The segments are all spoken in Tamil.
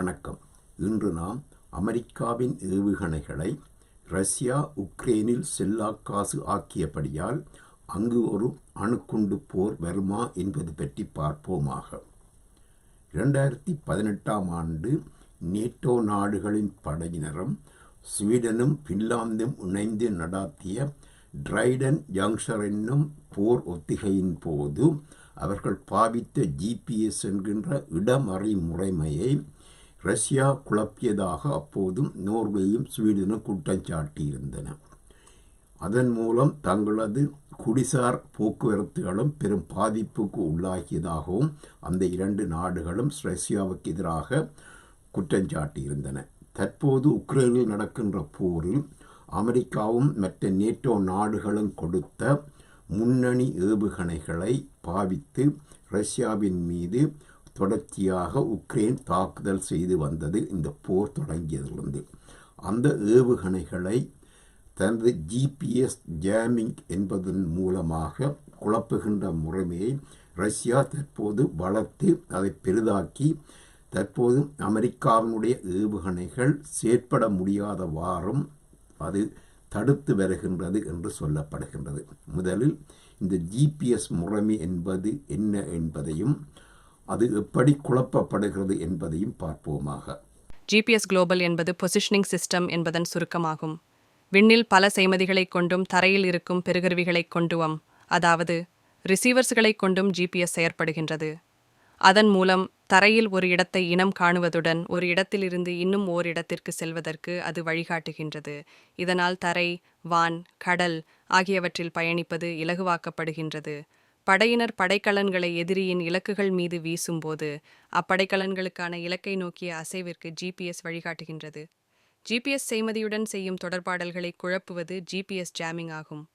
வணக்கம். இன்று நாம் அமெரிக்காவின் ஏவுகணைகளை ரஷ்யா உக்ரைனில் செல்லாக்காசு ஆக்கியபடியால் அங்கு ஒரு அணுக்குண்டு போர் வருமா என்பது பற்றி பார்ப்போமாக. இரண்டாயிரத்தி பதினெட்டாம் ஆண்டு நேட்டோ நாடுகளின் படையினரும் ஸ்வீடனும் பின்லாந்தும் இணைந்து நடாத்திய ட்ரைடன் ஜங்ஷர் என்னும் போர் ஒத்திகையின் போது அவர்கள் பாவித்த ஜிபிஎஸ் என்கின்ற இடமறை முறைமையை ரஷ்யா குழப்பியதாக அப்போதும் நோர்வேயும் ஸ்வீடனும் குற்றம் சாட்டியிருந்தன. அதன் மூலம் தங்களது குடிசார் போக்குவரத்துகளும் பெரும் பாதிப்புக்கு உள்ளாகியதாகவும் அந்த இரண்டு நாடுகளும் ரஷ்யாவுக்கு எதிராக குற்றஞ்சாட்டியிருந்தன தற்போது உக்ரைனில் நடக்கின்ற போரில் அமெரிக்காவும் மற்ற நேட்டோ நாடுகளும் கொடுத்த முன்னணி ஏவுகணைகளை பாவித்து ரஷ்யாவின் மீது தொடர்ச்சியாக உக்ரைன் தாக்குதல் செய்து வந்தது. இந்த போர் தொடங்கியதிலிருந்து அந்த ஏவுகணைகளை தனது ஜிபிஎஸ் ஜாமிங் என்பதன் மூலமாக குழப்புகின்ற முறைமையை ரஷ்யா தற்போது வளர்த்து அதை பெரிதாக்கி தற்போது அமெரிக்காவினுடைய ஏவுகணைகள் செயற்பட முடியாதவாறும் அது தடுத்து வருகின்றது என்று சொல்லப்படுகின்றது. முதலில் இந்த ஜிபிஎஸ் முறைமை என்பது என்ன என்பதையும் அது எப்படி குழப்பப்படுகிறது என்பதையும் பார்ப்போமாக. ஜிபிஎஸ் குளோபல் என்பது பொசிஷனிங் சிஸ்டம் என்பதன் சுருக்கமாகும். விண்ணில் பல செய்மதிகளை கொண்டும் தரையில் இருக்கும் பெருகருவிகளை கொண்டுவம் அதாவது ரிசீவர்ஸ்களை கொண்டும் ஜிபிஎஸ் செயற்படுகின்றது. அதன் மூலம் தரையில் ஒரு இடத்தை இனம் காணுவதுடன் ஒரு இடத்திலிருந்து இன்னும் ஓர் இடத்திற்கு செல்வதற்கு அது வழிகாட்டுகின்றது. இதனால் தரை வான் கடல் ஆகியவற்றில் பயணிப்பது இலகுவாக்கப்படுகின்றது. படையினர் படைக்கலன்களை எதிரியின் இலக்குகள் மீது வீசும்போது அப்படைக்கலன்களுக்கான இலக்கை நோக்கிய அசைவிற்கு ஜிபிஎஸ் வழிகாட்டுகின்றது. ஜிபிஎஸ் செய்மதியுடன் செய்யும் தொடர்பாடல்களை குழப்புவது ஜிபிஎஸ் ஜாமிங் ஆகும்.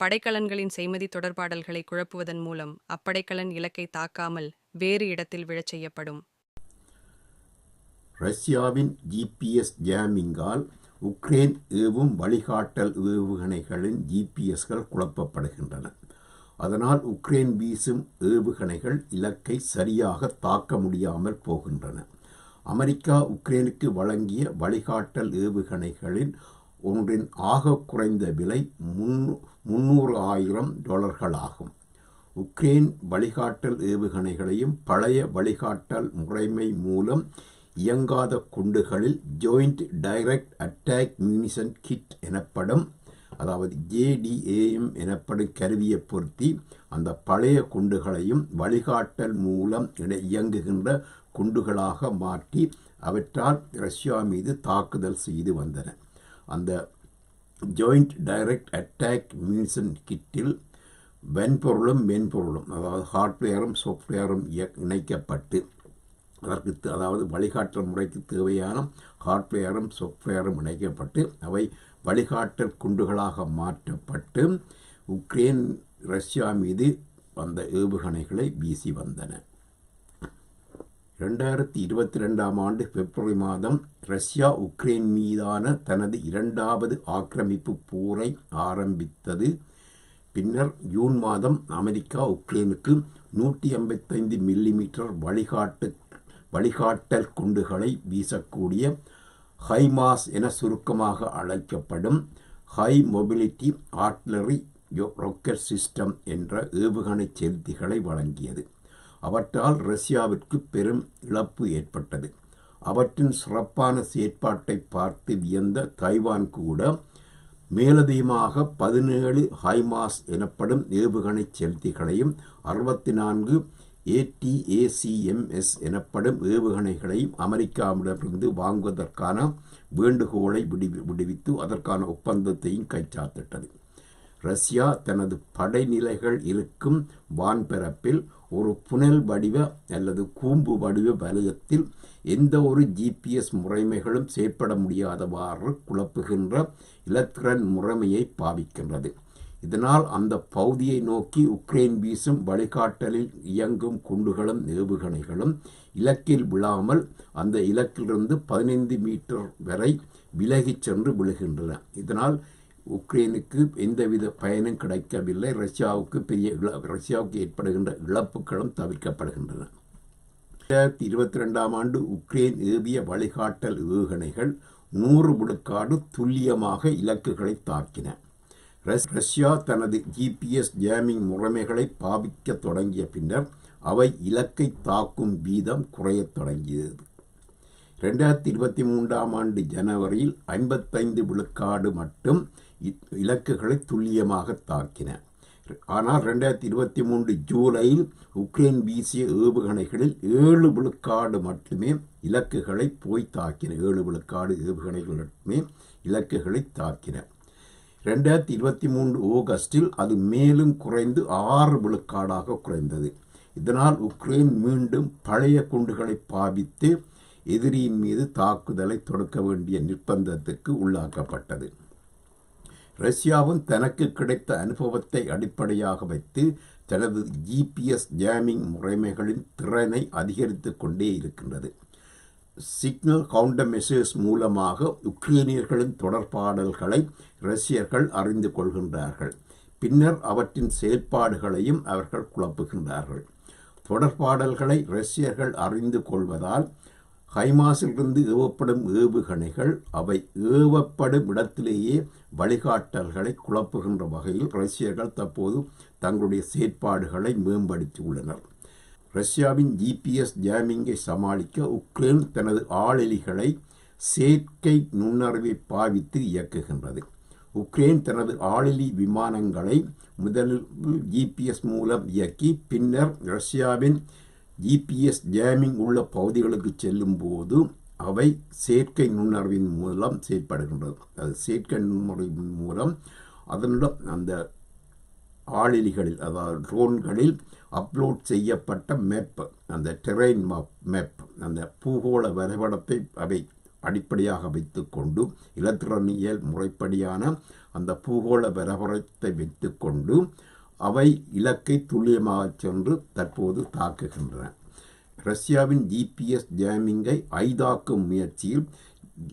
படைக்கலன்களின் செய்மதி தொடர்பாடல்களை குழப்புவதன் மூலம் அப்படைக்கலன் இலக்கை தாக்காமல் வேறு இடத்தில் விழச் செய்யப்படும். ரஷ்யாவின் ஜிபிஎஸ் ஜாமிங்கால் உக்ரைன் ஏவும் வழிகாட்டல் ஏவுகணைகளின் ஜிபிஎஸ்கள் குழப்பப்படுகின்றன. அதனால் உக்ரைன் வீசும் ஏவுகணைகள் இலக்கை சரியாக தாக்க முடியாமல் போகின்றன. அமெரிக்கா உக்ரைனுக்கு வழங்கிய வழிகாட்டல் ஏவுகணைகளின் ஒன்றின் ஆக குறைந்த விலை முன்னூறு ஆயிரம் டாலர்களாகும். உக்ரைன் வழிகாட்டல் ஏவுகணைகளையும் பழைய வழிகாட்டல் முறைமை மூலம் இயங்காத குண்டுகளில் joint direct attack munition kit எனப்படும் அதாவது ஜேடிஏஎம் எனப்படும் கருவியை பொருத்தி அந்த பழைய குண்டுகளையும் வழிகாட்டல் மூலம் இயங்குகின்ற குண்டுகளாக மாற்றி அவற்றால் ரஷ்யா மீது தாக்குதல் செய்து வந்தன. அந்த ஜாயிண்ட் டைரக்ட் அட்டாக் மீன்சன் கிட்டில் வன்பொருளும் மென்பொருளும் அதாவது ஹார்ட்வேரும் சாஃப்ட்வேரும் இணைக்கப்பட்டு அதற்கு அதாவது வழிகாட்டல் முறைக்கு தேவையான ஹார்ட்வேரும் சாஃப்ட்வேரும் இணைக்கப்பட்டு அவை வழிகாட்டல் குண்டுகளாக மாற்றப்பட்டு உக்ரைன் ரஷ்யா மீது வந்த ஏவுகணைகளை வீசி வந்தன. ரெண்டாயிரத்தி இருபத்தி ரெண்டாம் ஆண்டு பிப்ரவரி மாதம் ரஷ்யா உக்ரைன் மீதான தனது இரண்டாவது ஆக்கிரமிப்பு போரை ஆரம்பித்தது. பின்னர் ஜூன் மாதம் அமெரிக்கா உக்ரைனுக்கு நூற்றி ஐம்பத்தைந்து மில்லிமீட்டர் வழிகாட்டு வழிகாட்டல் குண்டுகளை வீசக்கூடிய ஹைமாஸ் என சுருக்கமாக அழைக்கப்படும் high mobility artillery rocket system என்ற ஏவுகணை செலுத்திகளை வழங்கியது. அவற்றால் ரஷ்யாவிற்கு பெரும் இழப்பு ஏற்பட்டது. அவற்றின் சிறப்பான செயற்பாட்டை பார்த்து வியந்த தைவான் கூட மேலதிகமாக பதினேழு ஹைமாஸ் எனப்படும் ஏவுகணை செலுத்திகளையும் அறுபத்தி நான்கு ஏடிஏசிஎம்எஸ் எனப்படும் ஏவுகணைகளையும் அமெரிக்காவிடமிருந்து வாங்குவதற்கான வேண்டுகோளை விடுவி விடுவித்து அதற்கான ஒப்பந்தத்தையும் கைச்சாத்திட்டது. ரஷ்யா தனது படைநிலைகள் இருக்கும் வான்பரப்பில் ஒரு புனல் வடிவ அல்லது கூம்பு வடிவ வலயத்தில் எந்த ஒரு ஜிபிஎஸ் முறைமைகளும் செயற்பட முடியாதவாறு குழப்புகின்ற இலத்திரன் முறைமையை பாவிக்கின்றது. இதனால் அந்த பகுதியை நோக்கி உக்ரைன் வீசும் வழிகாட்டலில் இயங்கும் குண்டுகளும் ஏவுகணைகளும் இலக்கில் விழாமல் அந்த இலக்கிலிருந்து பதினைந்து மீட்டர் வரை விலகிச் சென்று விழுகின்றன. இதனால் உக்ரைனுக்கு எந்தவித பயனும் கிடைக்கவில்லை. ரஷ்யாவுக்கு பெரிய இழ ரஷ்யாவுக்கு ஏற்படுகின்ற இழப்புகளும் தவிர்க்கப்படுகின்றன. ரெண்டாயிரத்தி இருபத்தி ரெண்டாம் ஆண்டு உக்ரைன் ஏவிய வழிகாட்டல் ஏவுகணைகள் நூறு விழுக்காடு துல்லியமாக இலக்குகளை தாக்கின. ரஷ்யா தனது ஜிபிஎஸ் ஜேமிங் முறைமைகளை பாவிக்கத் தொடங்கிய பின்னர் அவை இலக்கை தாக்கும் வீதம் குறையத் தொடங்கியது. ரெண்டாயிரத்தி இருபத்தி மூன்றாம் ஆண்டு ஜனவரியில் ஐம்பத்தைந்து விழுக்காடு மட்டும் இலக்குகளை துல்லியமாக தாக்கின. ஆனால் ரெண்டாயிரத்தி இருபத்தி மூன்று ஜூலையில் உக்ரைன் வீசிய ஏவுகணைகளில் ஏழு விழுக்காடு மட்டுமே இலக்குகளை போய் தாக்கின. ஏழு விழுக்காடு ஏவுகணைகள் மட்டுமே இலக்குகளை தாக்கின. ரெண்டாயிரத்தி இருபத்தி மூன்று ஆகஸ்டில் அது மேலும் குறைந்து ஆறு விழுக்காடாக குறைந்தது. இதனால் உக்ரைன் மீண்டும் பழைய குண்டுகளை பாவித்து எதிரியின் மீது தாக்குதலை தொடுக்க வேண்டிய நிர்பந்தத்துக்கு உள்ளாக்கப்பட்டது. ரஷ்யாவும் தனக்கு கிடைத்த அனுபவத்தை அடிப்படையாக வைத்து தனது ஜிபிஎஸ் ஜாமிங் முறைமைகளின் திறனை அதிகரித்து கொண்டே இருக்கின்றது. சிக்னல் கவுண்டர் மெசேஜ் மூலமாக உக்ரைனியர்களின் தொடர்பாடல்களை ரஷ்யர்கள் அறிந்து கொள்கின்றார்கள். பின்னர் அவற்றின் செயற்பாடுகளையும் அவர்கள் குழப்புகின்றார்கள். தொடர்பாடல்களை ரஷ்யர்கள் அறிந்து கொள்வதால் ஹைமாஸிலிருந்து ஏவப்படும் ஏவுகணைகள் அவை ஏவப்படும் இடத்திலேயே வழிகாட்டல்களை குழப்புகின்ற வகையில் ரஷ்யர்கள் தற்போது தங்களுடைய செயற்பாடுகளை மேம்படுத்தியுள்ளனர். ரஷ்யாவின் ஜிபிஎஸ் ஜாமிங்கை சமாளிக்க உக்ரைன் தனது ஆளெலிகளை செயற்கை நுண்ணறிவை பாவித்து இயக்குகின்றது. உக்ரைன் தனது ஆளெலி விமானங்களை முதலில் ஜிபிஎஸ் மூலம் இயக்கி பின்னர் ரஷ்யாவின் ஜிபிஎஸ் ஜாமிங் உள்ள பகுதிகளுக்கு செல்லும் போது அவை செயற்கை நுண்ணறிவின் மூலம் செயற்படுகின்றது அது செயற்கை நுண்ணறிவின் மூலம் அதனுடன் அந்த ஆளிலிகளில் அதாவது ட்ரோன்களில் அப்லோட் செய்யப்பட்ட மேப் அந்த டெரெயின் மேப் அந்த பூகோள வரைபடத்தை அவை அடிப்படையாக வைத்துக்கொண்டு இலத்திரனியல் முறைப்படியான அந்த பூகோள வரைபடத்தை வைத்துக்கொண்டு அவை இலக்கை துல்லியமாக சென்று தற்போது தாக்குகின்றன. ரஷ்யாவின் ஜிபிஎஸ் ஜாமிங்கை ஐதாக்கும் முயற்சியில்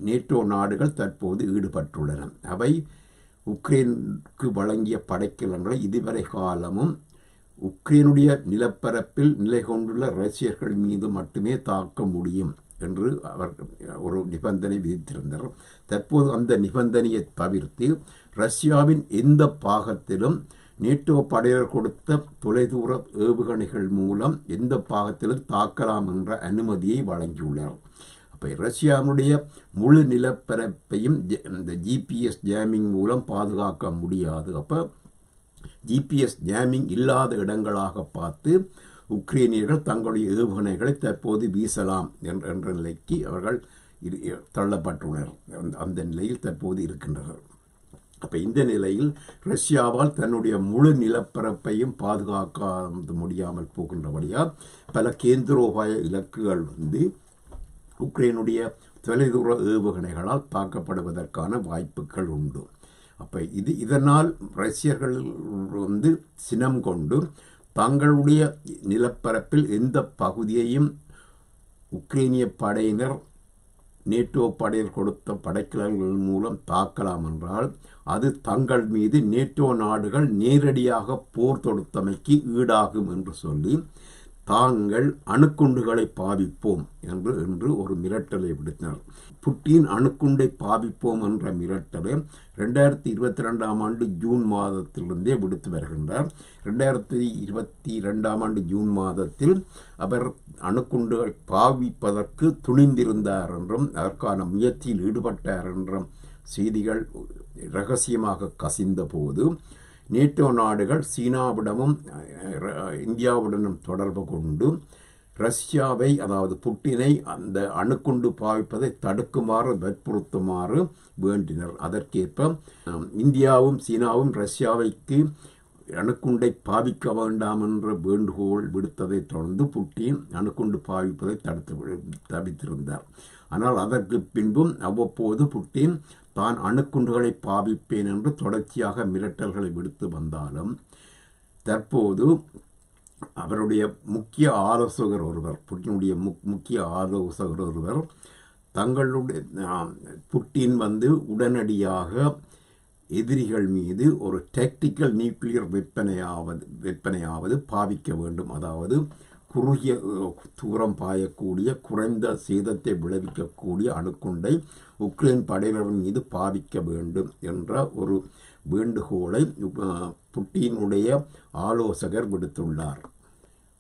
நேட்டோ நாடுகள் தற்போது ஈடுபட்டுள்ளன. அவை உக்ரைனுக்கு வழங்கிய படைக்கலங்களை இதுவரை காலமும் உக்ரைனுடைய நிலப்பரப்பில் நிலை கொண்டுள்ள ரஷ்யர்கள் மீது மட்டுமே தாக்க முடியும் என்று அவர் ஒரு நிபந்தனை விதித்திருந்தார். தற்போது அந்த நிபந்தனையை தவிர்த்து ரஷ்யாவின் எந்த பாகத்திலும் நேட்டோ படையர் கொடுத்த தொலைதூர ஏவுகணைகள் மூலம் எந்த பாகத்திலும் தாக்கலாம் என்ற அனுமதியை வழங்கியுள்ளார். அப்போ ரஷ்யாவுடைய முழு நிலப்பரப்பையும் இந்த ஜிபிஎஸ் ஜாமிங் மூலம் பாதுகாக்க முடியாது. அப்போ ஜிபிஎஸ் ஜாமிங் இல்லாத இடங்களாக பார்த்து உக்ரைனியர்கள் தங்களுடைய ஏவுகணைகளை தற்போது வீசலாம் என்ற என்ற நிலைக்கு அவர்கள் இரு- தள்ளப்பட்டுள்ளனர். அந்த- அந்த நிலையில் தற்போது இருக்கின்றனர். அப்போ இந்த நிலையில் ரஷ்யாவால் தன்னுடைய முழு நிலப்பரப்பையும் பாதுகாக்க முடியாமல் போகின்றபடியால் பல கேந்திரோபாய இலக்குகள் வந்து உக்ரைனுடைய தொலைதூர ஏவுகணைகளால் தாக்கப்படுவதற்கான வாய்ப்புகள் உண்டு. அப்போ இது இதனால் ரஷ்யர்கள் வந்து சினம் கொண்டு தங்களுடைய நிலப்பரப்பில் எந்த பகுதியையும் உக்ரைனிய படையினர் நேட்டோ படையில் கொடுத்த படைக்கலங்கள் மூலம் தாக்கலாம் என்றால் அது தங்கள் மீது நேட்டோ நாடுகள் நேரடியாக போர் தொடுத்தமைக்கு ஈடாகும் என்று சொல்லி தாங்கள் அணுக்குண்டுகளை பாவிப்போம் என்று என்று ஒரு மிரட்டலை விடுத்தார். புட்டின் அணுக்குண்டை பாவிப்போம் என்ற மிரட்டலை ரெண்டாயிரத்தி இருபத்தி ரெண்டாம் ஆண்டு ஜூன் மாதத்திலிருந்தே விடுத்து வருகின்றார். ரெண்டாயிரத்தி இருபத்தி ரெண்டாம் ஆண்டு ஜூன் மாதத்தில் அவர் அணுக்குண்டுகள் பாவிப்பதற்கு துணிந்திருந்தார் என்றும் அதற்கான முயற்சியில் ஈடுபட்டார் என்றும் செய்திகள் ரகசியமாக கசிந்த போது நேட்டோ நாடுகள் சீனாவிடமும் ர- இந்தியாவுடனும் தொடர்பு கொண்டு ரஷ்யாவை அதாவது புட்டினை அந்த அணுக்குண்டு பாவிப்பதை தடுக்குமாறு வற்புறுத்துமாறு வேண்டினர். அதற்கேற்ப இந்தியாவும் சீனாவும் ரஷ்யாவைக்கு அணுக்குண்டை பாவிக்க வேண்டாம் என்ற வேண்டுகோள் விடுத்ததை தொடர்ந்து புட்டின் அணுக்குண்டு பாவிப்பதை தடுத்து விடு- தவித்திருந்தார். ஆனால் அதற்கு பின்பும் அவ்வப்போது புட்டின் தான் அணுக்குண்டுகளை பாவிப்பேன் என்று தொடர்ச்சியாக மிரட்டல்களை விடுத்து வந்தாலும் தற்போது அவருடைய முக்கிய ஆலோசகர் ஒருவர் புட்டினுடைய முக் முக்கிய ஆலோசகர் ஒருவர் தங்களுடைய புட்டின் வந்து உடனடியாக எதிரிகள் மீது ஒரு டெக்டிக்கல் நியூக்ளியர் விற்பனையாவது விற்பனையாவது பாவிக்க வேண்டும். அதாவது குறுகிய தூரம் பாயக்கூடிய குறைந்த சேதத்தை விளைவிக்கக்கூடிய அணுக்குண்டை உக்ரைன் படையினர் மீது பாவிக்க வேண்டும் என்ற ஒரு வேண்டுகோளை புட்டியினுடைய புட்டினுடைய ஆலோசகர் விடுத்துள்ளார்.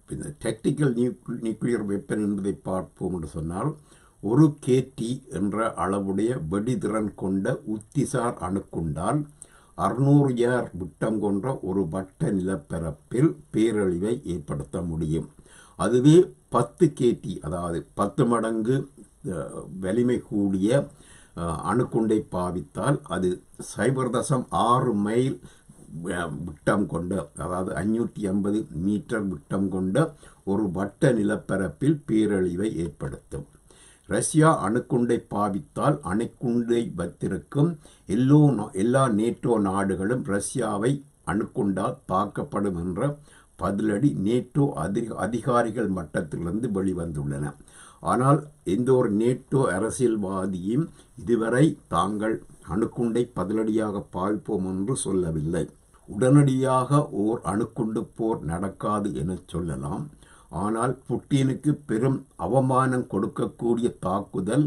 இந்த டெக்டிக்கல் நியூக்ளியர் வெப்பன் என்பதை பார்ப்போம் என்று சொன்னால் ஒரு கேடி என்ற அளவுடைய வெடிதிறன் கொண்ட உத்திசார் அணுக்குண்டால் அறுநூறு ஏர் விட்டம் கொன்ற ஒரு வட்ட நிலப்பரப்பில் பேரழிவை ஏற்படுத்த முடியும். அதுவே பத்து கேடி அதாவது பத்து மடங்கு வலிமை கூடிய அணுக்குண்டை பாவித்தால் அது சைபர் தசம் ஆறு மைல் விட்டம் கொண்ட அதாவது அஞ்சூற்றி ஐம்பது மீட்டர் விட்டம் கொண்ட ஒரு வட்ட நிலப்பரப்பில் பேரழிவை ஏற்படுத்தும். ரஷ்யா அணுக்குண்டை பாவித்தால் அணுக்குண்டை வைத்திருக்கும் எல்லோ எல்லா நேட்டோ நாடுகளும் ரஷ்யாவை அணுக்குண்டால் தாக்கப்படும் என்ற பதிலடி நேட்டோ அதிக அதிகாரிகள் மட்டத்திலிருந்து வெளிவந்துள்ளன. ஆனால் எந்த ஒரு நேட்டோ அரசியல்வாதியும் இதுவரை தாங்கள் அணுக்குண்டை பதிலடியாக பாய்ப்போம் என்று சொல்லவில்லை. உடனடியாக ஓர் அணுக்குண்டு போர் நடக்காது என சொல்லலாம். ஆனால் புட்டினுக்கு பெரும் அவமானம் கொடுக்கக்கூடிய தாக்குதல்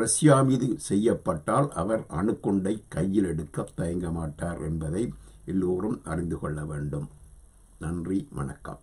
ரஷ்யா மீது செய்யப்பட்டால் அவர் அணுக்குண்டை கையில் எடுக்க தயங்க மாட்டார் என்பதை எல்லோரும் அறிந்து கொள்ள வேண்டும். நன்றி வணக்கம்.